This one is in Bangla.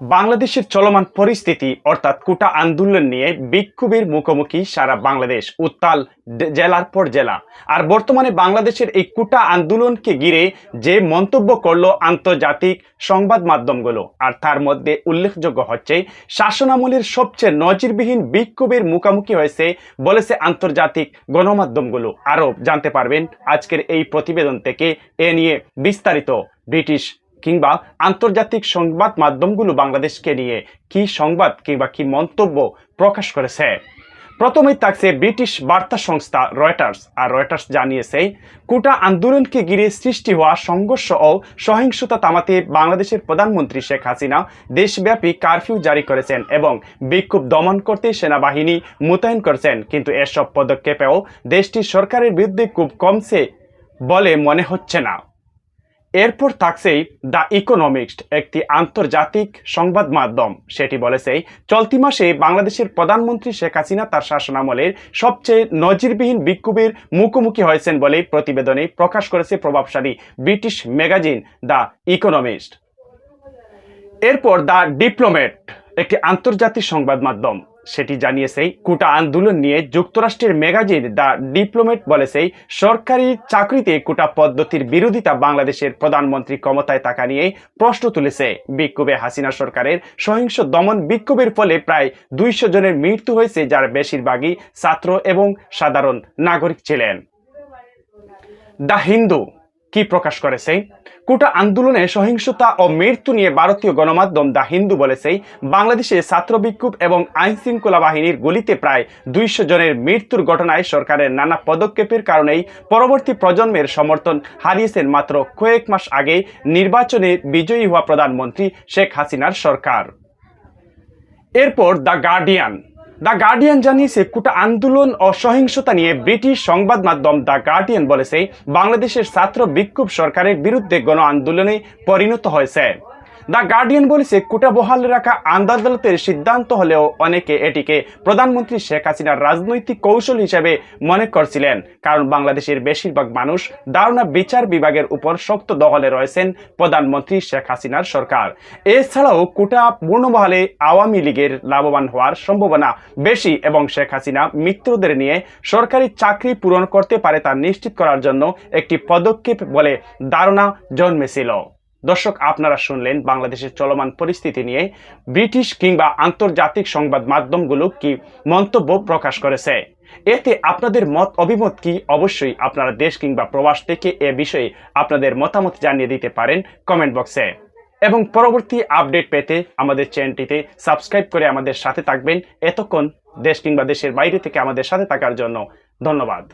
বাংলাদেশের চলমান পরিস্থিতি অর্থাৎ কোটা আন্দোলন নিয়ে বিক্ষোভের মুখোমুখি সারা বাংলাদেশ উত্তাল জেলার পর জেলা। আর বর্তমানে বাংলাদেশের এই কোটা আন্দোলনকে ঘিরে যে মন্তব্য করল আন্তর্জাতিক সংবাদ মাধ্যমগুলো, আর তার মধ্যে উল্লেখযোগ্য হচ্ছে, শাসনামলের সবচেয়ে নজিরবিহীন বিক্ষোভের মুখোমুখি হয়েছে বলেছে আন্তর্জাতিক গণমাধ্যমগুলো। আরও জানতে পারবেন আজকের এই প্রতিবেদন থেকে এ নিয়ে বিস্তারিত ব্রিটিশ কিংবা আন্তর্জাতিক সংবাদ মাধ্যমগুলো বাংলাদেশকে নিয়ে কি সংবাদ কিংবা কি মন্তব্য প্রকাশ করেছে? প্রথমেই থাকছে ব্রিটিশ বার্তা সংস্থা রয়টার্স। আর রয়টার্স জানিয়েছে, কোটা আন্দোলনকে ঘিরে সৃষ্টি হওয়া সংঘর্ষ ও সহিংসতা থামাতে বাংলাদেশের প্রধানমন্ত্রী শেখ হাসিনা দেশব্যাপী কারফিউ জারি করেছেন এবং বিক্ষোভ দমন করতে সেনাবাহিনী মোতায়েন করেছেন। কিন্তু এসব পদক্ষেপেও দেশটির সরকারের বিরুদ্ধে খুব কমছে বলে মনে হচ্ছে না। এরপর থাকছেই দ্য ইকোনমিক্সড একটি আন্তর্জাতিক সংবাদ মাধ্যম। সেটি বলেছে চলতি মাসে বাংলাদেশের প্রধানমন্ত্রী শেখ হাসিনা তার শাসনামলের সবচেয়ে নজিরবিহীন বিক্ষোভের মুখোমুখি হয়েছেন বলে প্রতিবেদনে প্রকাশ করেছে প্রভাবশালী ব্রিটিশ ম্যাগাজিন দ্য ইকোনমিস্ট এরপর দ্য ডিপ্লোমেট একটি আন্তর্জাতিক সংবাদ মাধ্যম। সেটি জানিয়েছে কোটা আন্দোলন নিয়ে যুক্তরাষ্ট্রের ম্যাগাজিন দ্য ডিপ্লোমেট বলেছে সরকারি চাকরিতে কোটা পদ্ধতির বিরোধিতা বাংলাদেশের প্রধানমন্ত্রী ক্ষমতায় থাকা নিয়ে প্রশ্ন তুলেছে। বিক্ষোভে হাসিনা সরকারের সহিংস দমন বিক্ষোভের ফলে প্রায় দুইশো জনের মৃত্যু হয়েছে, যার বেশিরভাগই ছাত্র এবং সাধারণ নাগরিক ছিলেন। দ্য হিন্দু কি প্রকাশ করেছে কোটা আন্দোলনে সহিংসতা ও মৃত্যু নিয়ে ভারতীয় গণমাধ্যম দ্য হিন্দু বলেছে বাংলাদেশে ছাত্র বিক্ষোভ এবং আইন শৃঙ্খলা বাহিনীর গুলিতে প্রায় দুইশো জনের মৃত্যুর ঘটনায় সরকারের নানা পদক্ষেপের কারণেই পরবর্তী প্রজন্মের সমর্থন হারিয়েছেন মাত্র কয়েক মাস আগে নির্বাচনে বিজয়ী হওয়া প্রধানমন্ত্রী শেখ হাসিনার সরকার। এরপর দ্য গার্ডিয়ান। দ্য গার্ডিয়ান জানিয়েছে কোটা আন্দোলন, অসহিংসতা সহিংসতা নিয়ে ব্রিটিশ সংবাদ মাধ্যম দ্য গার্ডিয়ান বলেছে, বাংলাদেশের ছাত্র বিক্ষোভ সরকারের বিরুদ্ধে গণ আন্দোলনে পরিণত হয়েছে। দ্য গার্ডিয়ান বলেছে, কোটা বহাল রাখা আদালতের সিদ্ধান্ত হলেও অনেকে এটিকে প্রধানমন্ত্রী শেখ হাসিনার রাজনৈতিক কৌশল হিসেবে মনে করছিলেন। কারণ বাংলাদেশের বেশিরভাগ মানুষ ধারণা বিচার বিভাগের উপর শক্ত দখলে রয়েছেন প্রধানমন্ত্রী শেখ হাসিনার সরকার। এছাড়াও কোটা পূর্ণবহালে আওয়ামী লীগের লাভবান হওয়ার সম্ভাবনা বেশি এবং শেখ হাসিনা মিত্রদের নিয়ে সরকারি চাকরি পূরণ করতে পারে তা নিশ্চিত করার জন্য একটি পদক্ষেপ বলে ধারণা জন্মেছিল। দর্শক, আপনারা শুনলেন বাংলাদেশের চলমান পরিস্থিতি নিয়ে ব্রিটিশ কিংবা আন্তর্জাতিক সংবাদ মাধ্যমগুলো কি মন্তব্য প্রকাশ করেছে। এতে আপনাদের মত অভিমত কি? অবশ্যই আপনারা দেশ কিংবা প্রবাস থেকে এ বিষয়ে আপনাদের মতামত জানিয়ে দিতে পারেন কমেন্ট বক্সে। এবং পরবর্তী আপডেট পেতে আমাদের চ্যানেলটিতে সাবস্ক্রাইব করে আমাদের সাথে থাকবেন। এতক্ষণ দেশ কিংবা দেশের বাইরে থেকে আমাদের সাথে থাকার জন্য ধন্যবাদ।